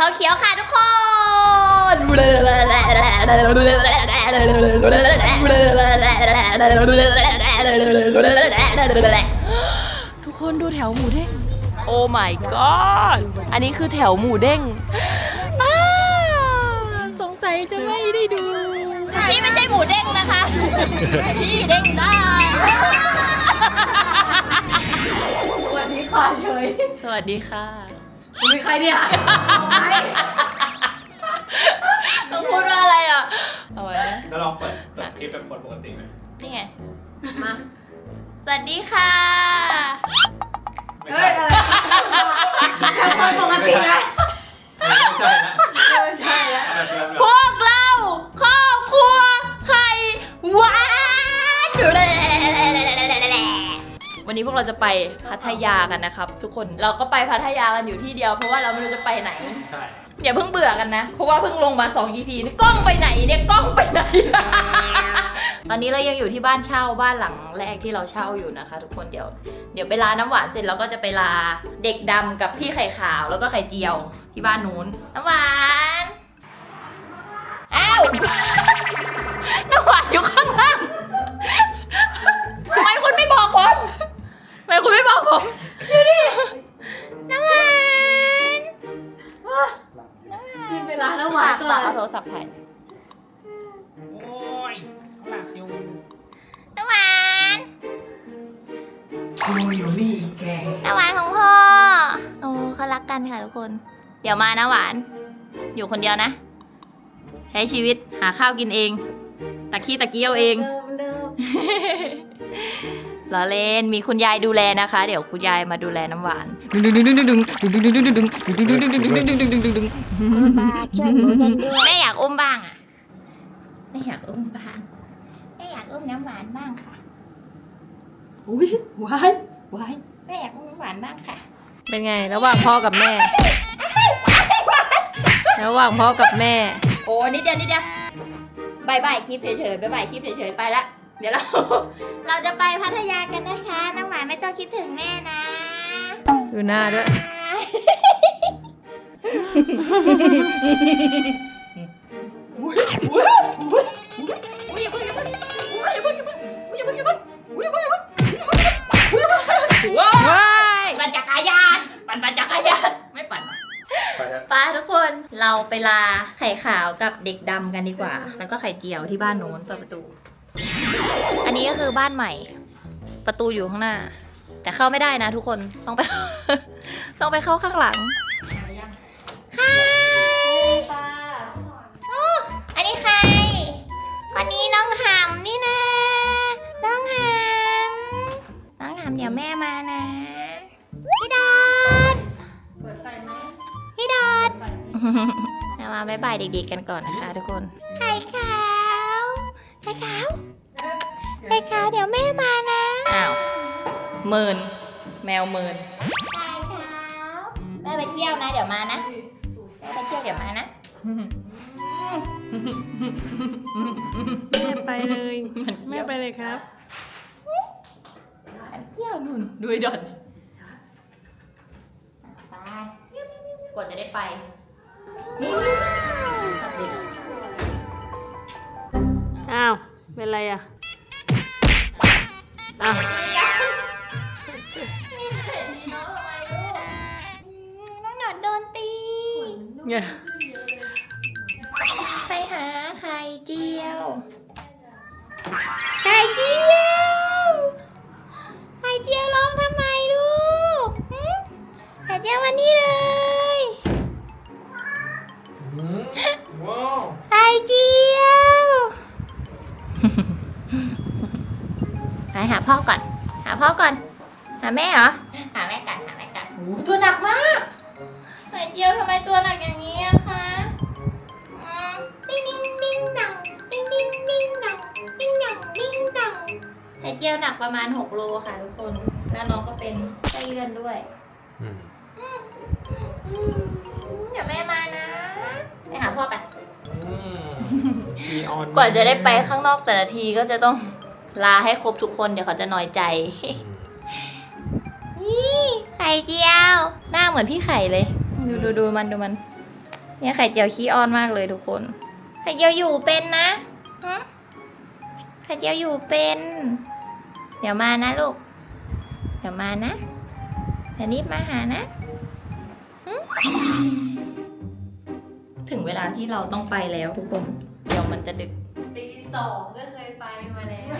เขาเขียวค่ะทุกคนทุกคนดูแถวหมูเด้ง โอ้ my god อันนี้คือแถวหมูเด้งอ้าสงสัยจะไม่ได้ดูนี่ไม่ใช่หมูเด้งนะคะพี่เด้งได้สวัสดีค่ะเฉยสวัสดีค่ะคุณ เป็นใครเนี่ยต้องพูดว่าอะไรอะเอาไว้นะแล้วลองเปิดเปิดคลิปเป็นคนปกติไหมนี่ไงมาสวัสดีค่ะ ไม่ใช่คนปกตินะ ไม่ใช่นะไม่ใช่นะ เราจะไปพัทยากันนะครับ ทุกคนเราก็ไปพัทยากันอยู่ที่เดียว เพราะว่าเราไม่รู้จะไปไหนใช่อย่าเพิ่งเบื่อกันนะ เพราะว่าเพิ่งลงมา 2 EP นี่กล้องไปไหนเนี่ยกล้องไปไหน ตอนนี้เรายังอยู่ที่บ้านเช่าบ้านหลังแรกที่เราเช่าอยู่นะคะ ทุกคนเดี๋ยว เดี๋ยวไปลาน้ำหวานเสร็จเราก็จะไปลาเด็กดำกับพี่ไข่ขาวแล้วก็ไข่เจียวที่บ้านนู้นน้ำหวานอ้าวน้ำหวานอยู่ข้างล่างทำไมคุณไม่บอกผมทำ ไมคุณไม่บอกผมดูดิน้ำหวานกินเวลาแล้วหวานก่อฝากนเอาโทรศัพท์ถ่ายโอ้ยหนักอยู่น้ำหวานกูอยู่นี่แกน้ำหวานของพ่อ โอ้เขารักกันค่ะทุกคน เดี๋ยวมานะหวาน อยู่คนเดียวนะ ใช้ชีวิตหาข้าวกินเอง ตะขี้ตะเกียวเองเดิมเดิม ล้อเล่นมีคุณยายดูแลนะคะ เดี๋ยวคุณยายมาดูแลน้ำหวานมาช่วยหนูกันด้วยแม่อยากอุ้มบ้างอะแม่อยากอุ้มบ้างแม่อยากอุ้มน้ำหวานบ้างค่ะอุ้ยว้ายว้ายแม่อยากอุ้มน้ำหวานบ้างค่ะเป็นไง ระหว่างพ่อกับแม่ ระหว่างพ่อกับแม่ โอ้นิดเดียวนิดเดียวบายบายคลิปเฉยๆบายบายคลิปเฉยๆไปละ เดี๋ยวเรา เราจะไปพัทยากันนะคะ น้ำหวานไม่ต้องคิดถึงแม่นะดูหน้าด้วยอุ้ยอย่าเพิ่งอย่าเพิ่งอุ้ยอย่าเพิ่งอย่าเพิ่งอุ้ยอย่าเพิ่งอย่าเพิ่งอุ้ยอย่าเพิ่งอย่าเพิ่งอุ้ยอย่าเพิ่งว้าว้ายปั่นจักรยานปั่นปั่นจักรยานไม่ปั่นไปแล้วไปทุกคนเราไปลาไข่ขาวกับเด็กดำกันดีกว่า แล้วก็ไข่เจียวที่บ้านโน้นเปิดประตู อันนี้ก็คือบ้านใหม่ ประตูอยู่ข้างหน้า แต่เข้าไม่ได้นะทุกคนต้องไป ต้องไปเข้าข้างหลังค่ะโอ้อันนี้ใครคนนี้น้องหำนี่นะ น้องหำน้องหำเดี๋ยวแม่มานะ พี่ดอนเปิดไฟไหมพี่ดอนเรามาบายบายเด็กๆกันก่อนนะคะทุกคนไข่ขาวไข่ขาว เมิน แมวเมินไข่ขาวแม่ไปเที่ยวนะเดี๋ยวมานะแม่ไปเที่ยวเดี๋ยวมานะแม่ไปเลยแม่ไปเลยครับมันเที่ยวนุ่นดูไอ้ดอนไปกว่าจะได้ไปขับเด็กอ้าว เป็นไรอะอ้าว เนี่ยไปหาไข่เจียว ไข่เจียว ไข่เจียวร้องทำไมลูกหึไข่เจียวมานี่เลยว้าวไข่เจียว ไปหาพ่อก่อน หาพ่อก่อน หาแม่เหรอ เป็นไส้เลื่อนด้วยอืมอืมเดี๋ยวแม่มานะไปหาพ่อไป อืมทีออนกว่าจะได้ไปข้างนอกแต่ละทีก็จะต้องลาให้ครบทุกคนเดี๋ยวเขาจะน้อยใจนี่ไข่เจียว หน้าเหมือนพี่ไข่เลย ดูดูดูมันดูมัน เนี่ยไข่เจียวขี้อ้อนมากเลยทุกคน ไข่เจียวอยู่เป็นนะหึไข่เจียวอยู่เป็น เดี๋ยวมานะลูก เดี๋ยวมานะ เดี๋ยวรีบมาหานะหึถึงเวลาที่เราต้องไปแล้วทุกคน เดี๋ยวมันจะดึก ตีสองก็เคยไปมาแล้ว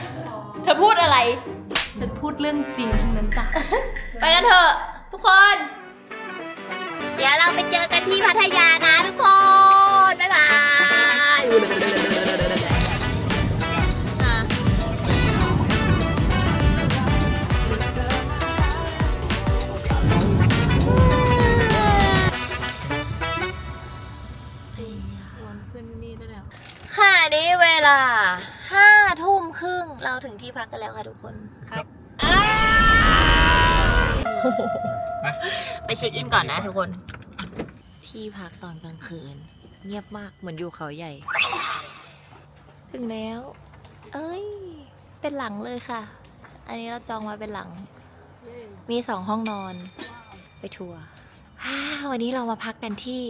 เธอพูดอะไร ฉันพูดเรื่องจริงทั้งนั้นจ้ะ ไปกันเถอะ ทุกคน เดี๋ยวเราไปเจอกันที่พัทยา ลาห้าทุ่มครึ่งเราถึงที่พักกันแล้วค่ะทุกคนครับอ้าวไปไปเช็คอินก่อนนะทุกคน ที่พักตอนกลางคืน เงียบมากเหมือนอยู่เขาใหญ่ ถึงแล้ว เอ้ย เป็นหลังเลยค่ะ อันนี้เราจองมาเป็นหลัง มีสองห้องนอน ไปทัวร์อ่าวันนี้เรามาพักกันที่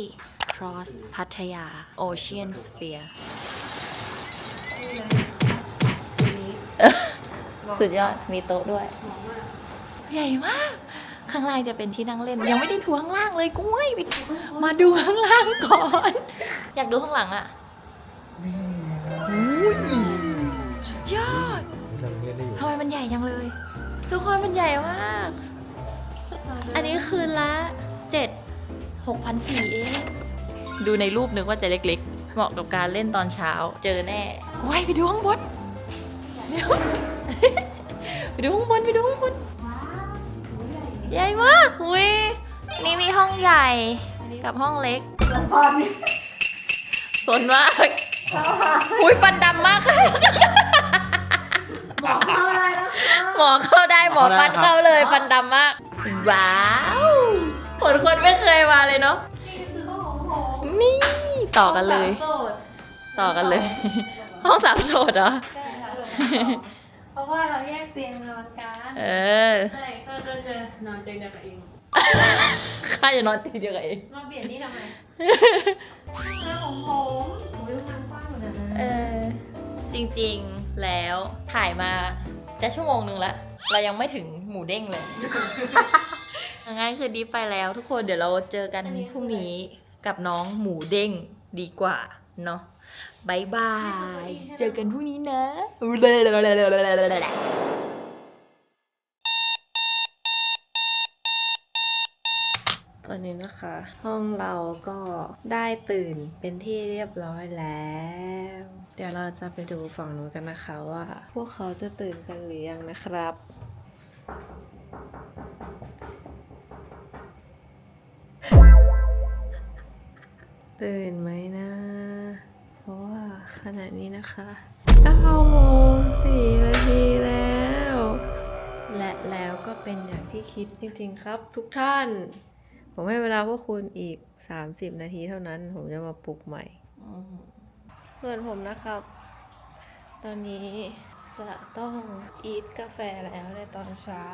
Cross พัทยา Ocean Sphere สุดยอดมีโต๊ะด้วย ใหญ่มาก ข้างล่างจะเป็นที่นั่งเล่น ยังไม่ได้ทัวร์ข้างล่างเลยกุ้ยไปมาดูข้างล่างก่อน อยากดูข้างหลังอะอุ้ยสุดยอดจำเรียนได้อยู่ทำไมมันใหญ่จังเลย ทุกคนมันใหญ่มาก อันนี้คืนละเจ็ดหกพันสี่เองดูในรูปนึกว่าจะเล็กๆ เหมาะกับการเล่นตอนเช้า เจอแน่โอ้ยไปดูข้างบนเร็ว ไปดูข้างบนไปดูข้างบนใหญ่มากอุ้ยนี่มีห้องใหญ่กับห้องเล็กสนมากอุ้ยฟันดำมากค่ะหมอเข้าอะไรแล้วหมอเข้าได้หมอฟันเข้าเลยฟันดำมาก ว้าวคนคนไม่เคยมาเลยเนาะนี่คือห้องของผมนี่ต่อกันเลยโสดต่อกันเลย ห้องสามโสดเหรอใช่ค่ะเพ ราะว่าเราแยกเตียงนอนกันเออ ใช่ก็จะนอนเตียงเดียวกับเองข้าจะนอนตีเดียวกับเอง มาเปลี่ยนนี่ทำไมห้องของผมโอ้ยมันกว้างเหมือนกันนะเออ จริงๆแล้วถ่ายมาจะชั่วโมงนึงแล้วเรายังไม่ถึงหมูเด้งเลยงั้นคือดีไปแล้วทุกคนเดี๋ยวเราเจอกันพรุ่งนี้กับน้องหมูเด้งดีกว่า เนาะบายบาย เจอกันพรุ่งนี้นะตอนนี้นะคะ ห้องเราก็ได้ตื่นเป็นที่เรียบร้อยแล้ว เดี๋ยวเราจะไปดูฝั่งนู้นกันนะคะว่า พวกเขาจะตื่นกันหรือยังนะครับ ตื่นไหมนะ เพราะว่าขณะนี้นะคะ9โมง4นาทีแล้ว และแล้วก็เป็นอย่างที่คิดจริงๆครับ ทุกท่าน ผมให้เวลาพวกคุณอีก 30 นาทีเท่านั้น ผมจะมาปลุกใหม่ ส่วนผมนะครับ ตอนนี้จะต้องอีทกาแฟแล้วในตอนเช้า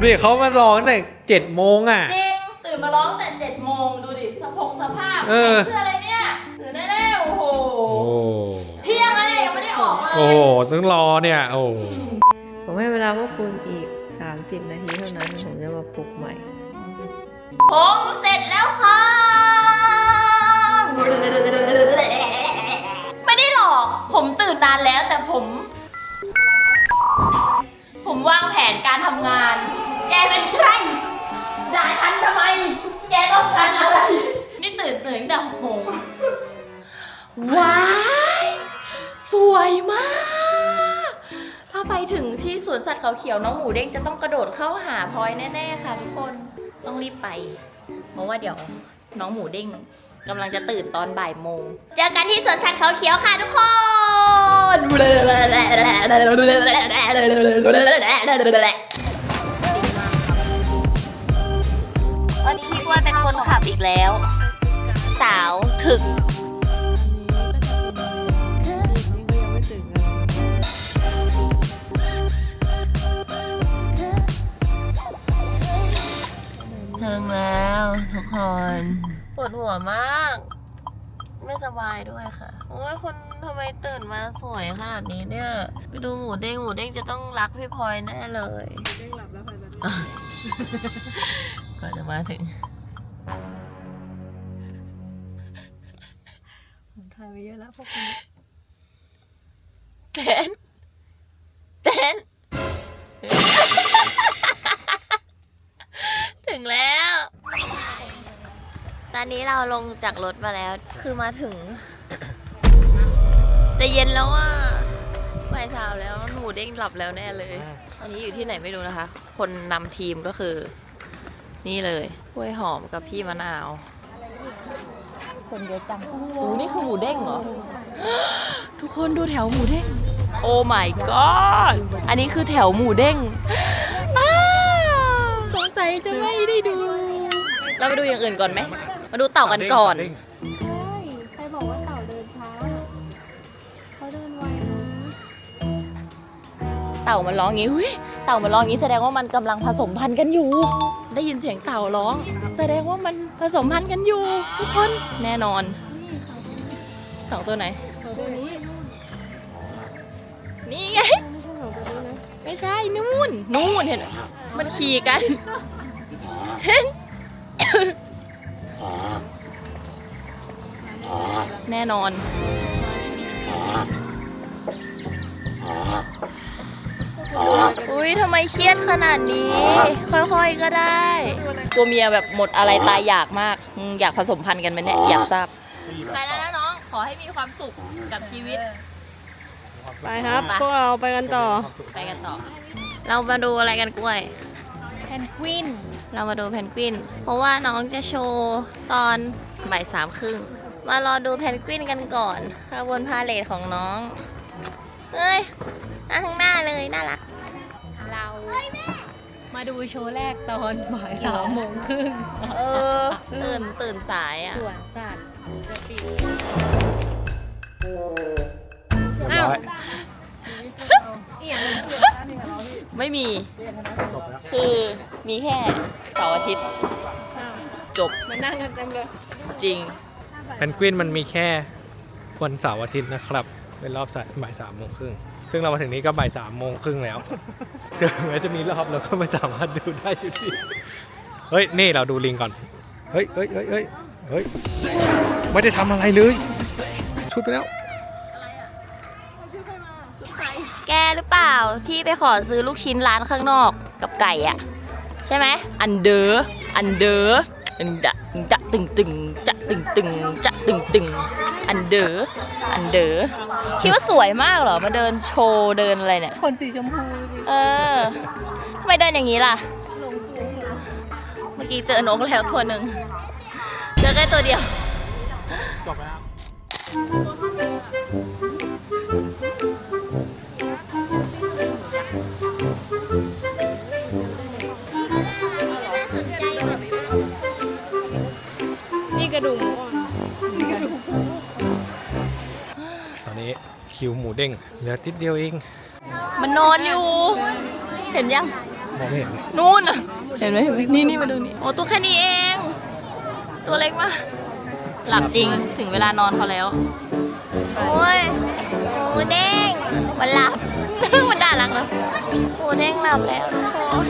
ดูดิเขามารอตั้งแต่เจ็ดโมงอะ จริง ตื่นมาร้องแต่เจ็ดโมงดูดิสะพงสภาพเออ ใส่เสื้ออะไรเนี่ยตื่นได้แล้วโอ้โหโอ้เที่ยงเลยยังไม่ได้ออกเลยโอ้ต้องรอเนี่ย โอ้ผมให้เวลาพวกคุณอีก 30 นาทีเท่านั้น ผมจะมาปลุกใหม่ ผมเสร็จแล้วค่ะไม่ได้หรอก ผมตื่นนานแล้วแต่ผม ผมวางแผนการทำงาน แกเป็นใคร ด่าฉันทำไม แกต้องการอะไร นี่ตื่นตื่นตั้งแต่หกโมงว้าย สวยมาก ถ้าไปถึงที่สวนสัตว์เขาเขียวน้องหมูเด้งจะต้องกระโดดเข้าหาพลอยแน่ๆค่ะทุกคน ต้องรีบไป เพราะว่าเดี๋ยวน้องหมูเด้งกำลังจะตื่นตอนบ่ายโมง เจอกันที่สวนสัตว์เขาเขียวค่ะทุกคน ขับอีกแล้ว สาวถึกถึงแล้วทุกคน ปวดหัวมาก ไม่สบายด้วยค่ะ โอ้ยคนทำไมตื่นมาสวยขนาดนี้เนี่ย ไปดูหมูเด้งหมูเด้งจะต้องรักพี่พลอยแน่เลยเด้งหลับแล้วค่ะตอนนี้กว่าจะมาถึง ผมถ่ายไปเยอะแล้วพวกคุณเต้นเต้นถึงแล้ว ตอนนี้เราลงจากรถมาแล้ว คือมาถึง จะเย็นแล้วอะบ่ายสามแล้วหนูเด้งหลับแล้วแน่เลย ตอนนี้อยู่ที่ไหนไม่รู้นะคะ คนนำทีมก็คือ นี่เลยกล้วยหอมกับพี่มะนาว คนเยอะจังโอ้นี่คือหมูเด้งเหรอ ทุกคนดูแถวหมูเด้ง โอ้ my god อันนี้คือแถวหมูเด้งอ้าวสงสัยจะไม่ได้ดู เราไปดูอย่างอื่นก่อนไหม มาดูเต่ากันก่อนเฮ้ยใครบอกว่าเต่าเดินช้า เขาเดินไวนะเต่ามันร้องอย่างงี้หุ้ยเต่ามันร้องอย่างงี้แสดงว่ามันกำลังผสมพันธุ์กันอยู่ ได้ยินเสียงเต่าร้อง แสดงว่ามันผสมพันธุ์กันอยู่ ทุกคนแน่นอนสองตัวไหนเขาตัวนี้ นี่ไงไม่ใช่ของตัวนี้นะไม่ใช่นู่นนู่นเห็นไหมมันขี่กันเช่นแน่นอน อุ้ยทำไมเครียดขนาดนี้ ค่อยๆก็ได้ ตัวเมียแบบหมดอะไรตายอยากมากอืมอยากผสมพันธุ์กันไหมเนี่ยอยากทราบ ไปแล้วนะน้อง ขอให้มีความสุขกับชีวิต ไปครับไปพวกเราไปกันต่อ ไปกันต่อ เรามาดูอะไรกันกล้วยแพนกวิน เรามาดูเพนกวิน เพราะว่าน้องจะโชว์ตอนบ่ายสามครึ่ง มารอดูเพนกวินกันก่อนขบวนพาเลทของน้อง เฮ้ย มาข้างหน้าเลยน่ารัก เรามาดูโชว์แรกตอนบ่ายสามโมงครึ่งเออ ตื่นตื่นสายอะสวนสัตว์จะปิดเรียบร้อยอีหยังมันเปลี่ยนท่านี่กับเราพี่ไม่มีจบแล้วคือมีแค่เสาร์อาทิตย์ จบมันนั่งกันเต็มเลย จริง เพนกวินมันมีแค่วันเสาร์อาทิตย์นะครับ เป็นรอบสายบ่ายสามโมงครึ่งซึ่งเรามาถึงนี้ก็บ่ายสามโมงครึ่งแล้วถึงแม้จะมีรอบเราก็ไม่สามารถดูได้อยู่ดีเฮ้ยนี่เราดูลิงก่อนเฮ้ยเฮ้ยเฮ้ยเฮ้ยเฮ้ยไม่ได้ทำอะไรเลยชุดไปแล้วแกหรือเปล่าที่ไปขอซื้อลูกชิ้นร้านข้างนอกกับไก่อะใช่ไหมอันเดอร์อันเดอร์ อันดะจะตึงตึงจะตึงตึงจะตึงตึงอันเดอร์อันเดอร์คิดว่าสวยมากเหรอมาเดินโชว์เดินอะไรเนี่ย คนสีชมพูสิเออทำไมเดินอย่างนี้ล่ะ หลงโค้งเหรอเมื่อกี้เจอนกแล้วตัวหนึ่งเจอแค่ตัวเดียว จบแล้ว มูเด้งเหลือติดเดียวเองมันนอนอยู่ เห็นยังมองไม่เห็นนู่นน่ะเห็นไหมเห็นไหมนี่นี่มาดูนี่โอ้ตัวแค่นี้เอง ตัวเล็กมากหลับจริงถึงเวลานอนเขาแล้ว โอ้ยหมูเด้งมันหลับ มันน่ารักเนอะหมูเด้งหลับแล้วทุกคน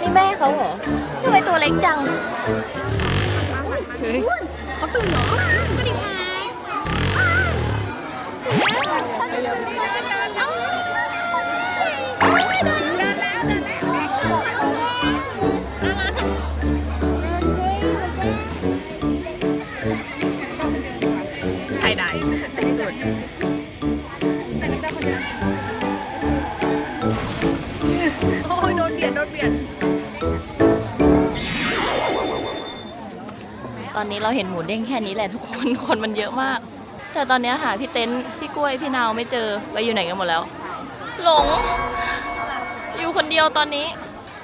นี่แม่เขาเหรอทำไมตัวเล็กจังเขาตื่นเหรอก็ดี นี้เราเห็นหมูเด้งแค่นี้แหละทุกคน คนมันเยอะมาก แต่ตอนนี้หาพี่เต้นพี่กล้วยพี่นาวไม่เจอไปอยู่ไหนกันหมดแล้ว หลง อยู่คนเดียวตอนนี้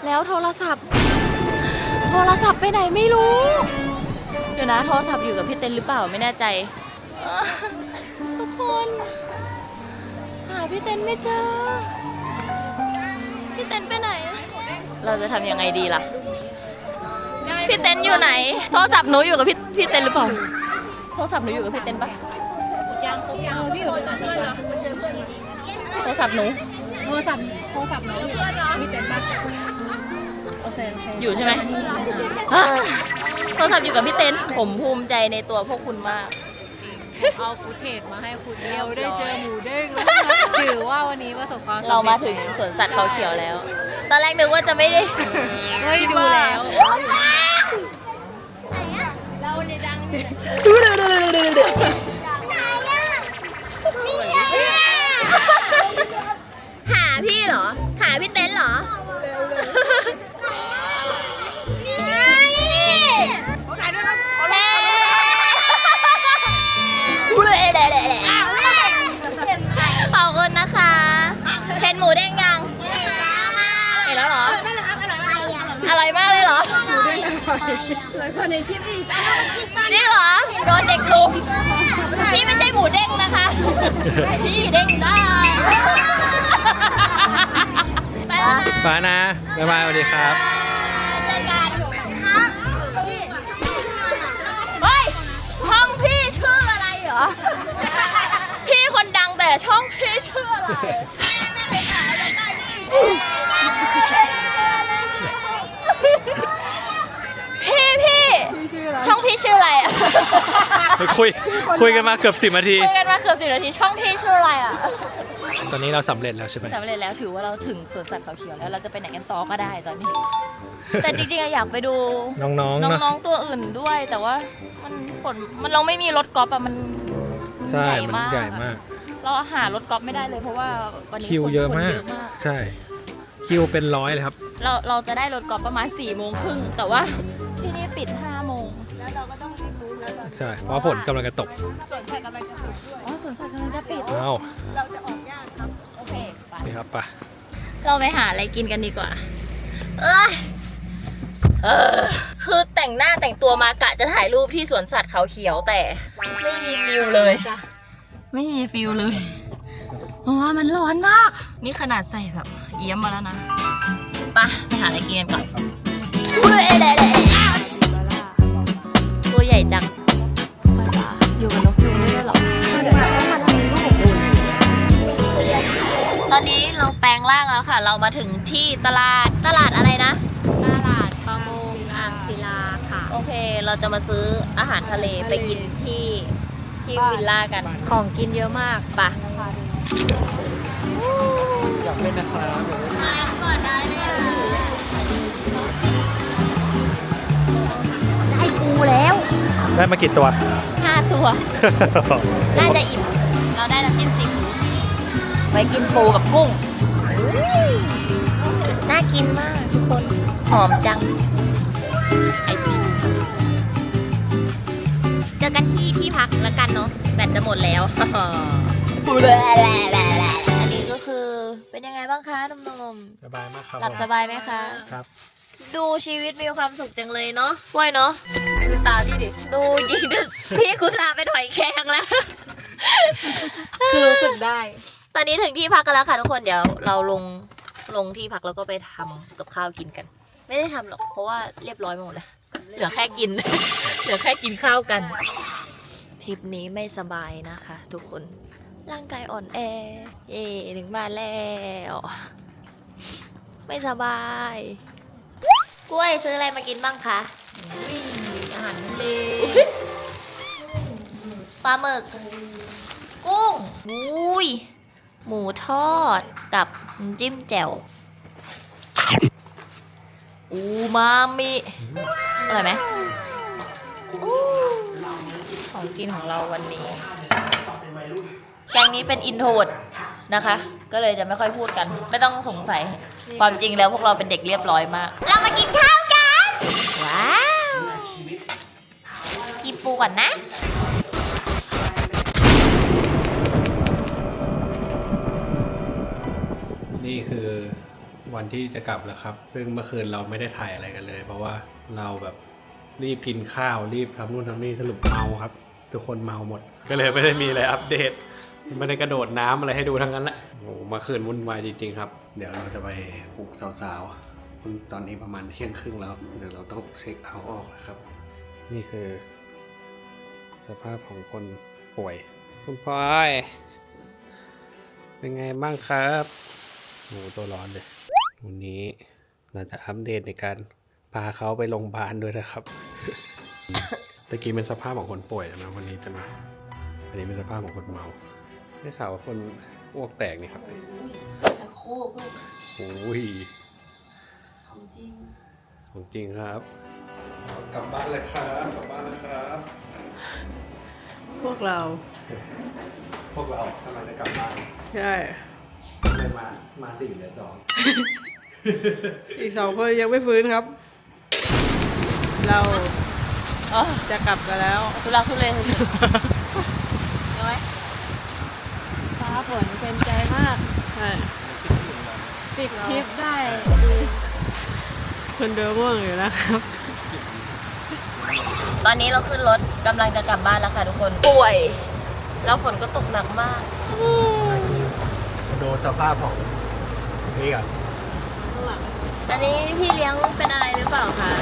แล้วโทรศัพท์ โทรศัพท์ไปไหนไม่รู้ เดี๋ยวนะโทรศัพท์อยู่กับพี่เต้นหรือเปล่าไม่แน่ใจ ทุกคน หาพี่เต้นไม่เจอ พี่เต้นไปไหน เราจะทำยังไงดีล่ะ พี่เต้นอยู่ไหน โทรศัพท์หนูอยู่กับพี่พี่เต้นหรือเปล่า โทรศัพท์หนูอยู่กับพี่เต้นปะยังครบยังเออพี่อยู่กับเพื่อนเหรอโทรศัพท์หนู โทรศัพท์โทรศัพท์น้องอยู่มีเต็มบ้านโอเคโอเคอยู่ใช่ไหมอ่าโทรศัพท์อยู่กับพี่เต้นผมภูมิใจในตัวพวกคุณมาก เอาฟุตเทจมาให้คุณเรียบร้อยถือว่าวันนี้ประสบความสำเร็จเรามาถึงสวนสัตว์เขาเขียวแล้ว ตอนแรกนึกว่าจะไม่ได้ เฮ้ยดูแล้ว หาพี่เหรอ หาพี่เต้นเหรอ ขอบคุณนะคะเห็นหมูเด้งยัง เห็นแล้วเหรอ อร่อยมากเลยเหรอ นี่เหรอโดนเด็กลุมนี่ไม่ใช่หมูเด้งนะคะพี่เด้งได้ไปแล้วนะฟ้านะบ๊ายบายสวัสดีครับเจอกันเฮ้ยช่องพี่ชื่ออะไรเหรอ พี่คนดังแต่ช่องพี่ชื่ออะไร พี่พี่ช่องพี่ชื่ออะไรอะ คุยคุยกันมาเกือบสิบนาที คุยกันมาเกือบสิบนาทีช่องพี่ชื่ออะไรอะตอนนี้เราสำเร็จแล้วใช่ไหมสำเร็จแล้วถือว่าเราถึงสวนสัตว์เขาเขียวแล้วเราจะไปไหนกันต่อก็ได้ตอนนี้ แต่จริงๆอะอยากไปดูน้องๆเนอะน้องๆตัวอื่นด้วย แต่ว่ามันผลมันเราไม่มีรถกอล์ฟอะมันใช่ใหญ่มันมากใหญ่มาก เราหารถกอล์ฟไม่ได้เลยเพราะว่าวันนี้คิวนเยอะคนมาก ใช่ คิวเป็นร้อยเลยครับ เราเราจะได้รถกอล์ฟประมาณ4ี่โมงครึ่งแต่ว่าที่นี่ปิด5้าโมงแล้วเราก็ต้อง ใช่เพราะฝนกำลังจะตกสวนสัตว์กำลังจะปิดด้วยอ๋อสวนสัตว์กำลังจะปิดอ้าวเราจะออกยากครับ โอเค ไปนี่ครับไปะเราไปหาอะไรกินกันดีกว่า เอ้ยเออคือแต่งหน้าแต่งตัวมากะจะถ่ายรูปที่สวนสัตว์เขาเขียวแต่ ไม่มีฟิลเลย ไม่มีฟิลเลยเพราะว่ามันร้อนมาก นี่ขนาดใส่แบบ เอี้ยมมาแล้วนะไปะไปหาอะไรกินกันก่อนอุ๊ยเดะเดะตัวใหญ่จัง อนนี้เราแปลงร่างแล้วค่ะ เรามาถึงที่ตลาดตลาดอะไรนะ ตลาดประมงอ่างศิลาค่ะ โอเค เราจะมาซื้ออาหารทะเลไปกินที่ที่วิลล่ากัน ของกินเยอะมากปะอยากเป็นนะครับมาก่อนได้เลยได้ปูแล้ว ได้มากี่ตัวห้าตัว น่าจะอิ่ม เราได้น้ำจิ้มซีฟู้ด ไว้กินปูกับกุ้งอื้อน่ากินมากทุกคน หอมจัง ไอติมเจอกันที่ที่พักแล้วกันเนาะแบตจะหมดแล้วอันนี้ก็คือเป็นยังไงบ้างคะหนุ่มสบายมากครับๆหลับผมสบายไหมคะ ครับ ดูชีวิตมีความสุขจังเลยเนาะกล้วยเนาะดูตาพี่ดิ ดูยิงดึก พี่กูตาเป็นหอยแครงแล้ว คือรู้สึกได้ต อนนี้ถึงที่พักกันแล้วค่ะทุกคนเดี๋ยวเราลงลงที่พักแล้วก็ไปทำกับข้าวกินกัน ไม่ได้ทำหรอกเพราะว่าเรียบร้อยหมดแล้วเหลือแค่กิน เหลือแค่กินข้าวกันทริปนี้ไม่สบายนะคะ ทุกคนร่างกายอ่อนแอ เย่ถึงบ้านแล้วไม่สบาย กล้วยซื้ออะไรมากินบ้างคะอาหารทะเลปลาหมึก กุ้งอุ้ย หมูทอดกับน้ำจิ้มแจ่วอูมามิอร่อยไหมอู้ของกินของเราวันนี้ แกงนี้เป็นอินโทรดนะคะ ก็เลยจะไม่ค่อยพูดกัน ไม่ต้องสงสัย ความจริงแล้วพวกเราเป็นเด็กเรียบร้อยมาก เรามากินข้าวกัน ว้าวปูก่อนนะ นี่คือวันที่จะกลับแล้วครับ ซึ่งเมื่อคืนเราไม่ได้ถ่ายอะไรกันเลย เพราะว่าเราแบบรีบกินข้าวรีบทำนู่นทำนี่สรุปเมาครับ ทุกคนเมาหมด ก็เลยไม่ได้มีอะไรอัปเดตไม่ได้กระโดดน้ำอะไรให้ดูทั้งนั้นแหละโอ้โหเมาคืนวุ่นวายจริงๆครับ เดี๋ยวเราจะไปปลุกสาวๆเพิ่งตอนนี้ประมาณเที่ยงครึ่งแล้ว เดี๋ยวเราต้องเช็คเอาท์ออกนะครับ นี่คือ สภาพของคนป่วย คุณพลอย เป็นไงบ้างครับ โอ้โหตัวร้อนเลยวันนี้เราจะอัปเดตในการพาเขาไปโรงพยาบาลด้วยนะครับตะกี้เป็นสภาพของคนป่วยนะวันนี้จะมาอันนี้เป็นสภาพของคนเมาได้ข่าวว่าคนอ้วกแตกนี่ครับโคกโอ้ยของจริง ของจริงครับ กลับบ้านเลยครับ กลับบ้านเลยครับ พวกเรา พวกเราทำไมจะกลับบ้าน ใช่ เลยมา มาสี่เหลือสองอีกสองคนยังไม่ฟื้นครับ เราอ๋อจะกลับกันแล้ว ทุลักทุเลสุดๆน้อยฟ้าฝนเป็นใจมากใช่ปิดคลิปได้คนเดิมง่วงอยู่นะครับ ตอนนี้เราขึ้นรถกำลังจะกลับบ้านแล้วค่ะทุกคน ป่วย แล้วฝนก็ตกหนักมาก ดูสภาพของนี่ก่อนอันนี้พี่เลี้ยงเป็นอะไรหรือเปล่าคะ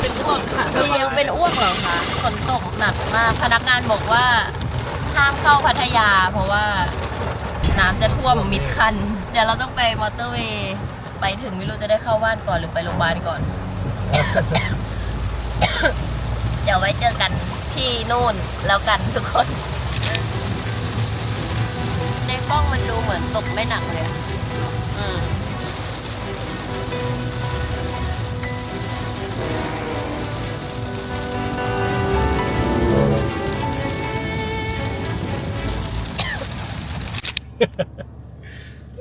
เป็นอ้วกค่ะ พี่เลี้ยงเป็นอ้วกเหรอคะฝนตกหนักมาก พนักงานบอกว่าห้ามเข้าพัทยา เพราะว่าน้ำจะท่วมมิดคัน เดี๋ยวเราต้องไปมอเตอร์เวย์ ไปถึงไม่รู้จะได้เข้าบ้านก่อนหรือไปโรงพยาบาลก่อน เดี๋ยวไว้เจอกันที่นู่นแล้วกันทุกคนใน กล้องมันดูเหมือนตกไม่หนักเลยอะอืม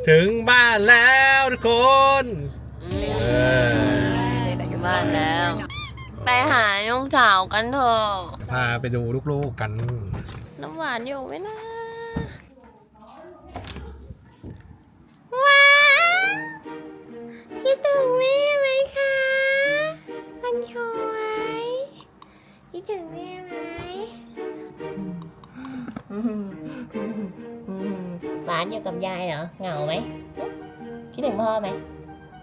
ถึงบ้านแล้วทุกคนเออถึงบ้านแล้ว ไปหาน้องสาวกันเถอะพาไปดูลูกๆกัน น้ำหวานอยู่ไหมนะ คิดถึงแม่ไหมคะคนสวยคิดถึงแม่ไหมหวานอยู่กับยายเหรอ เหงาไหม คิดถึงพ่อไหม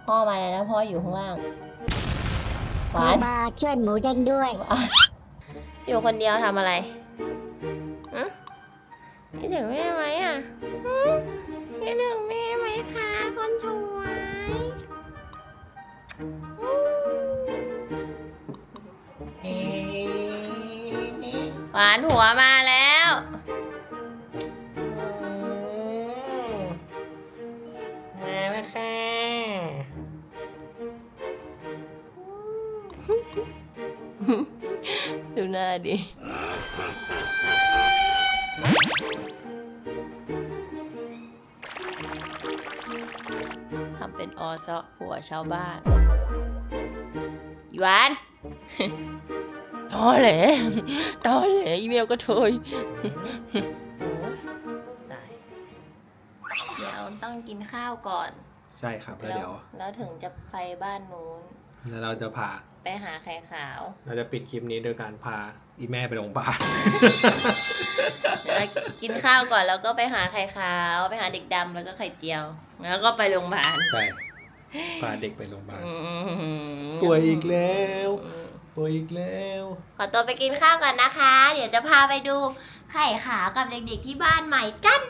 พ่อมาแล้วนะพ่ออยู่ข้างล่าง หวาน มาช่วยหมูเด้งด้วย อยู่คนเดียวทำอะไรคิดถึงแม่ไหมอะคิดถึงแม่ไหมคะคนสวย หวานหัวมาแล้วมาแล้วค่ะดูหน้าดิ เป็นอซะหัวชาวบ้านอีหวานตอแหลตอแหลอีเมลก็เทยโอ้ยตายเดี๋ยวต้องกินข้าวก่อน ใช่ครับแล้วเดี๋ยว แล้วถึงจะไปบ้านนู้น แล้วเราจะพา ไปหาไข่ขาว เราจะปิดคลิปนี้โดยการพาอีแม่ไปโรงพยาบาลเดี๋ยวกินข้าวก่อนแล้วก็ไปหาไข่ขาว ไปหาเด็กดำแล้วก็ไข่เจียว แล้วก็ไปโรงพยาบาลใช่ พาเด็กไปโรงพยาบาลอืมป่วยอีกแล้วป่วยอีกแล้ว ขอตัวไปกินข้าวก่อนนะคะ เดี๋ยวจะพาไปดูไข่ขาวกับเด็กๆที่บ้านใหม่กัน